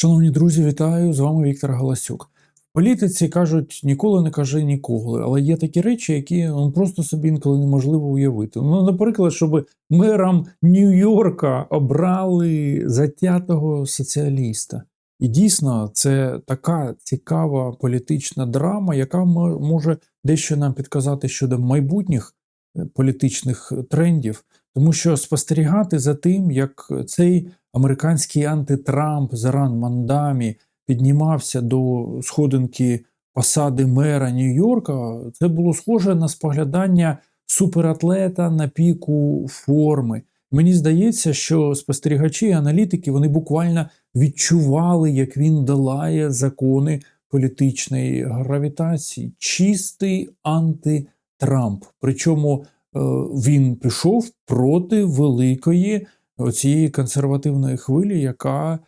Шановні друзі, вітаю! З вами Віктор Галасюк. В політиці кажуть, ніколи не кажи ніколи, але є такі речі, які ну, просто собі інколи неможливо уявити. Ну, наприклад, щоб мером Нью-Йорка обрали затятого соціаліста. І дійсно, це така цікава політична драма, яка може дещо нам підказати щодо майбутніх е, політичних трендів, тому що спостерігати за тим, як цей американський антитрамп Заран Мандамі піднімався до сходинки посади мера Нью-Йорка, це було схоже на споглядання суператлета на піку форми. Мені здається, що спостерігачі і аналітики вони буквально відчували, як він долає закони політичної гравітації. Чистий антитрамп. Причому він пішов проти великої цієї консервативної хвилі, яка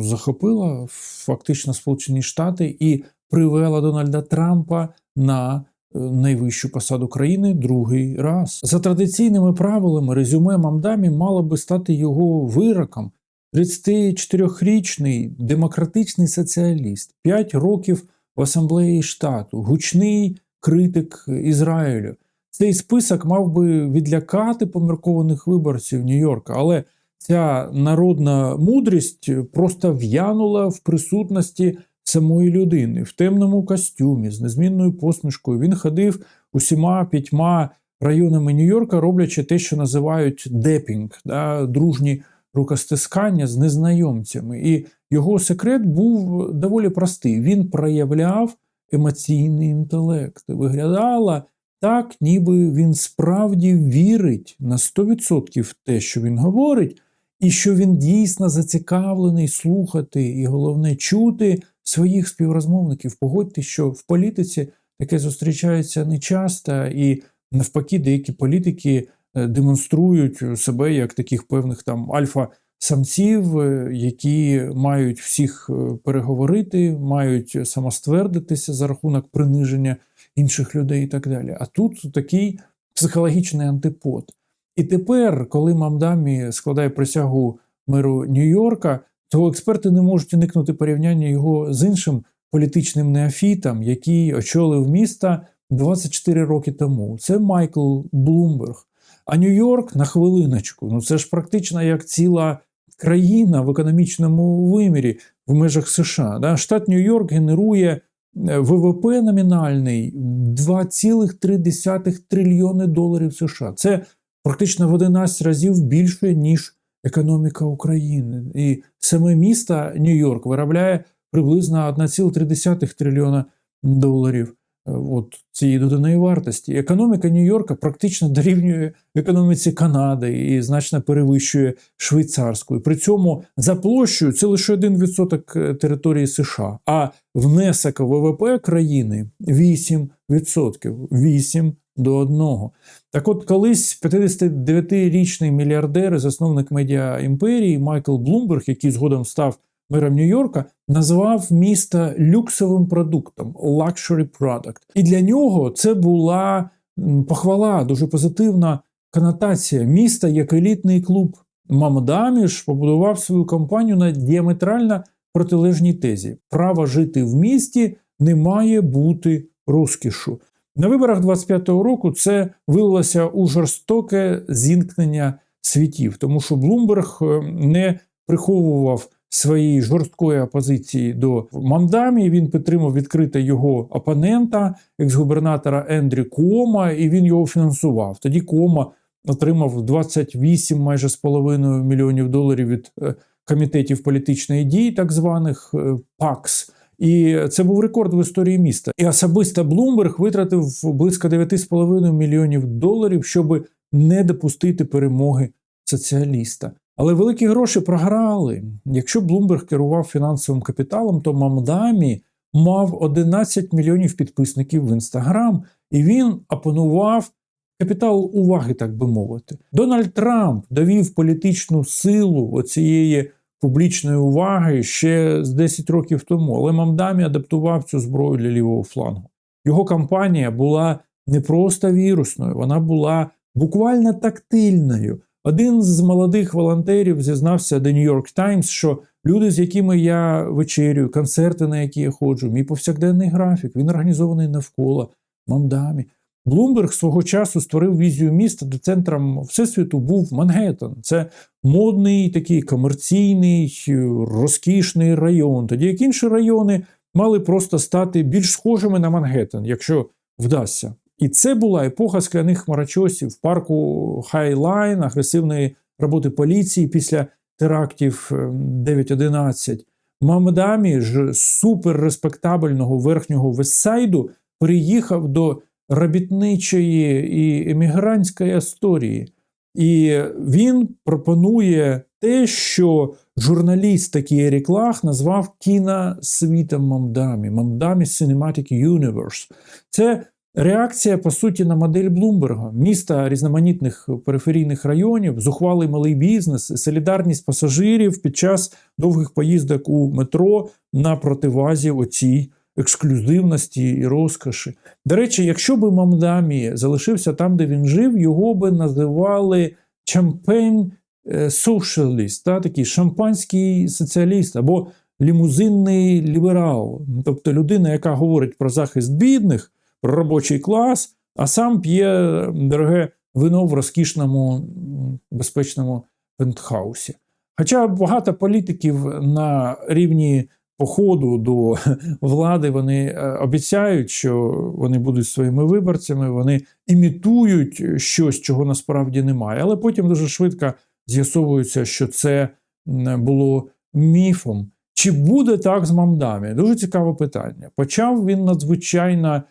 захопила фактично Сполучені Штати і привела Дональда Трампа на е, найвищу посаду країни другий раз. За традиційними правилами, резюме Мамдамі мало би стати його вироком. 34-річний демократичний соціаліст, 5 років в асамблеї штату, гучний критик Ізраїлю. Цей список мав би відлякати поміркованих виборців Нью-Йорка, але ця народна мудрість просто в'янула в присутності самої людини в темному костюмі з незмінною посмішкою. Він ходив усіма п'ятьма районами Нью-Йорка, роблячи те, що називають депінг, да, дружні рукостискання з незнайомцями. І його секрет був доволі простий. Він проявляв емоційний інтелект. Виглядала так, ніби він справді вірить на 100% в те, що він говорить, і що він дійсно зацікавлений слухати і головне чути своїх співрозмовників. Погодьте, що в політиці таке зустрічається нечасто, і навпаки, деякі політики е, демонструють себе як таких певних там альфа-самців, е, які мають всіх е, переговорити, мають самоствердитися за рахунок приниження інших людей і так далі. А тут такий психологічний антипод. І тепер, коли Мамдамі складає присягу меру Нью-Йорка, то експерти не можуть уникнути порівняння його з іншим політичним неофітом, який очолив міста 24 роки тому. Це Майкл Блумберг. А Нью-Йорк на хвилиночку. Ну це ж практично як ціла країна в економічному вимірі в межах США. Да? Штат Нью-Йорк генерує ВВП номінальний 2,3 трильйони доларів США. Це практично в 11 разів більше, ніж економіка України. І саме місто Нью-Йорк виробляє приблизно 1,3 трильйона доларів е, от, цієї доданої вартості. Економіка Нью-Йорка практично дорівнює економіці Канади і значно перевищує швейцарську. При цьому за площею це лише 1% території США, а внесок ВВП країни 8%. 8 до 1. Так от колись 59-річний мільярдер і засновник медіа імперії Майкл Блумберг, який згодом став мером Нью-Йорка, назвав місто люксовим продуктом luxury product. І для нього це була похвала, дуже позитивна конотація міста як елітний клуб. Мамадамі ж побудував свою компанію на діаметрально протилежній тезі: право жити в місті не має бути розкішу. На виборах 25-го року це вилилося у жорстоке зіткнення світів, тому що Блумберг е, не приховував своєї жорсткої опозиції до Мандамі. Він підтримав відкрито його опонента, екс-губернатора Ендрі Куома, і він його фінансував. Тоді Куома отримав 28 майже з половиною мільйонів доларів від е, комітетів політичної дії, так званих е, ПАКС. І це був рекорд в історії міста. І особисто Блумберг витратив близько 9,5 мільйонів доларів, щоб не допустити перемоги соціаліста. Але великі гроші програли. Якщо Блумберг керував фінансовим капіталом, то Мамдамі мав 11 мільйонів підписників в інстаграм, і він опанував капітал уваги, так би мовити. Дональд Трамп довів політичну силу оцієї публічної уваги ще з 10 років тому, але Мамдамі адаптував цю зброю для лівого флангу. Його кампанія була не просто вірусною, вона була буквально тактильною. Один з молодих волонтерів зізнався The New York Times, що люди, з якими я вечерю, концерти, на які я ходжу, мій повсякденний графік, він організований навколо мамдамі. Блумберг свого часу створив візію міста, де центром всесвіту був Мангеттен. Це модний, такий комерційний, розкішний район. Тоді як інші райони мали просто стати більш схожими на Мангеттен, якщо вдасться. І це була епоха скляних хмарочосів парку Хайлайн, агресивної роботи поліції після терактів 9.11. Мамадамі ж суперреспектабельного верхнього Вестсайду переїхав до робітничої і емігрантської історії. І він пропонує те, що журналіст такий Ерік Лах назвав кіносвітом Мамдамі, Мамдамі Cinematic Universe. Це реакція, по суті, на модель Блумберга, міста різноманітних периферійних районів, зухвалий малий бізнес, солідарність пасажирів під час довгих поїздок у метро на противазі оцій ексклюзивності і розкоші. До речі, якщо би Мамдамі залишився там, де він жив, його би називали Champagne Socialist, та, такий шампанський соціаліст або лімузинний ліберал, тобто людина, яка говорить про захист бідних, робочий клас, а сам п'є дороге вино в розкішному безпечному пентхаусі. Хоча багато політиків на рівні походу до влади вони обіцяють, що вони будуть своїми виборцями, вони імітують щось, чого насправді немає, але потім дуже швидко з'ясовується, що це було міфом. Чи буде так з Мамдамі? Дуже цікаве питання. Почав він надзвичайно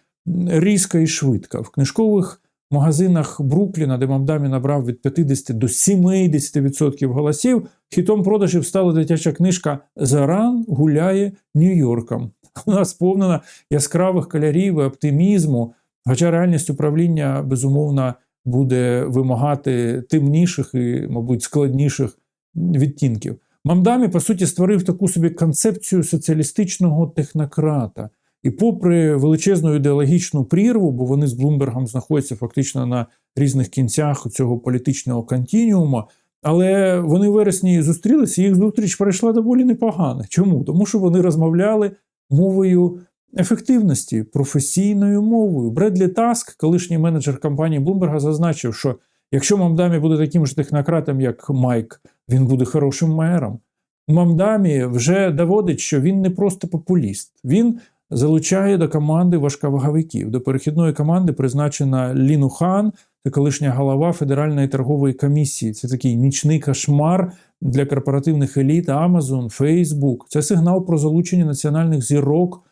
різко і швидко. В книжкових магазинах Брукліна, де Мамдамі набрав від 50 до 70% голосів, хітом продажів стала дитяча книжка Заран гуляє Нью-Йорком. Вона сповнена яскравих кольорів і оптимізму, хоча реальність управління безумовно буде вимагати темніших і, мабуть, складніших відтінків. Мамдамі, по суті, створив таку собі концепцію соціалістичного технократа. І, попри величезну ідеологічну прірву, бо вони з Блумбергом знаходяться фактично на різних кінцях цього політичного континіуму, але вони в вересні зустрілися, і їх зустріч пройшла доволі непогано. Чому? Тому що вони розмовляли мовою ефективності, професійною мовою. Бредлі Таск, колишній менеджер компанії Блумберга, зазначив, що якщо Мамдамі буде таким ж технократом, як Майк, він буде хорошим мером. Мамдамі вже доводить, що він не просто популіст. Він залучає до команди важковаговиків. До перехідної команди призначена Ліну Хан, це колишня голова Федеральної торгової комісії. Це такий нічний кошмар для корпоративних еліт Amazon, Facebook. Це сигнал про залучення національних зірок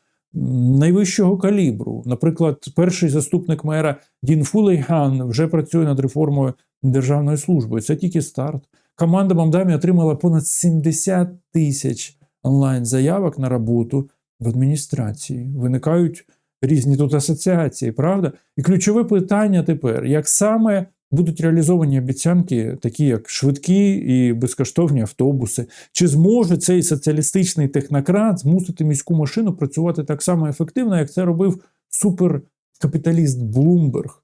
найвищого калібру. Наприклад, перший заступник мера Дін Фулейхан вже працює над реформою державної служби. Це тільки старт. Команда Мамдамі отримала понад 70 тисяч онлайн заявок на роботу в адміністрації. Виникають різні тут асоціації, правда? І ключове питання тепер: як саме будуть реалізовані обіцянки, такі як швидкі і безкоштовні автобуси, чи зможе цей соціалістичний технократ змусити міську машину працювати так само ефективно, як це робив суперкапіталіст Блумберг?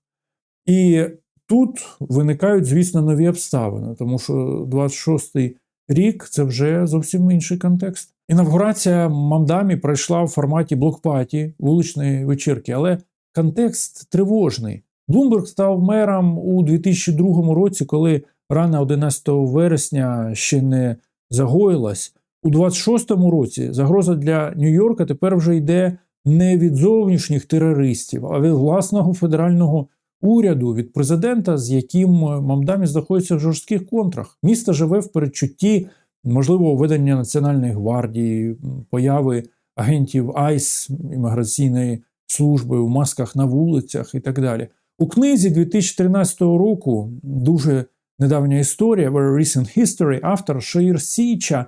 І тут виникають, звісно, нові обставини, тому що 26-й рік це вже зовсім інший контекст. Інавгурація Мамдамі пройшла в форматі блокпаті вуличної вечірки, але контекст тривожний. Блумберг став мером у 2002 році, коли рана 11 вересня ще не загоїлась. У 26-му році загроза для Нью-Йорка тепер вже йде не від зовнішніх терористів, а від власного федерального уряду, від президента, з яким Мамдамі знаходиться в жорстких контрах. Місто живе в передчутті можливо, введення Національної гвардії, появи агентів АЙС імміграційної служби у масках на вулицях і так далі. У книзі 2013 року дуже недавня історія Very Recent History, автор Шаїр Січа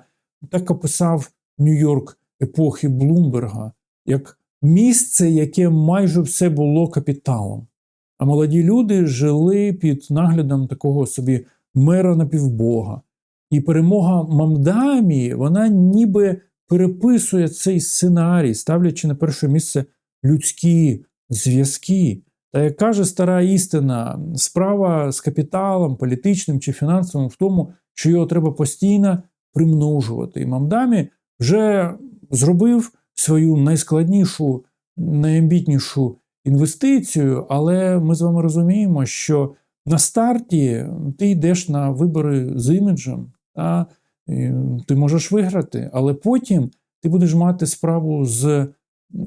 так описав Нью-Йорк епохи Блумберга як місце, яке майже все було капіталом. А молоді люди жили під наглядом такого собі мера напівбога. І перемога Мамдамі, вона ніби переписує цей сценарій, ставлячи на перше місце людські зв'язки. Та як каже стара істина, справа з капіталом, політичним чи фінансовим в тому, що його треба постійно примножувати. І Мамдамі вже зробив свою найскладнішу, найамбітнішу інвестицію, але ми з вами розуміємо, що на старті ти йдеш на вибори з іміджем, та, і ти можеш виграти, але потім ти будеш мати справу з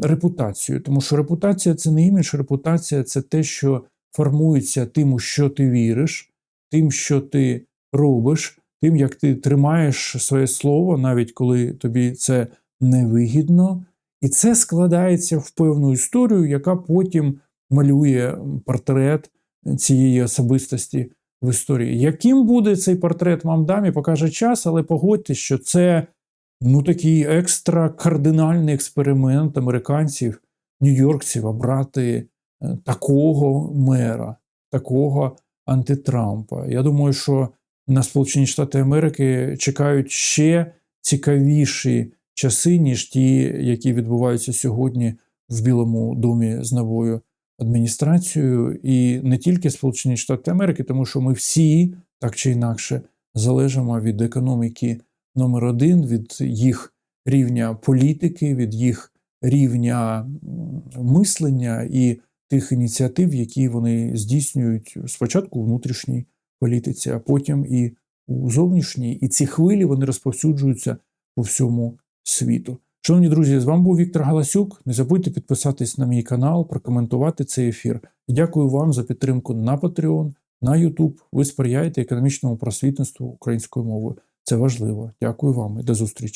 репутацією, тому що репутація це не імідж, репутація це те, що формується тим, у що ти віриш, тим, що ти робиш, тим, як ти тримаєш своє слово, навіть коли тобі це невигідно. І це складається в певну історію, яка потім малює портрет цієї особистості в історії. Яким буде цей портрет Мамдамі, покаже час, але погодьтесь, що це ну, такий екстра кардинальний експеримент американців, нью-йоркців обрати е, такого мера, такого антитрампа. Я думаю, що на Сполучені Штати Америки чекають ще цікавіші часи, ніж ті, які відбуваються сьогодні в Білому домі з новою адміністрацією, і не тільки Сполучені Штати Америки, тому що ми всі так чи інакше залежимо від економіки номер один, від їх рівня політики, від їх рівня мислення і тих ініціатив, які вони здійснюють спочатку у внутрішній політиці, а потім і у зовнішній. І ці хвилі вони розповсюджуються по всьому світу. Шановні друзі, з вами був Віктор Галасюк. Не забудьте підписатись на мій канал, прокоментувати цей ефір. Дякую вам за підтримку на Patreon, на YouTube. Ви сприяєте економічному просвітництву українською мовою. Це важливо. Дякую вам і до зустрічі.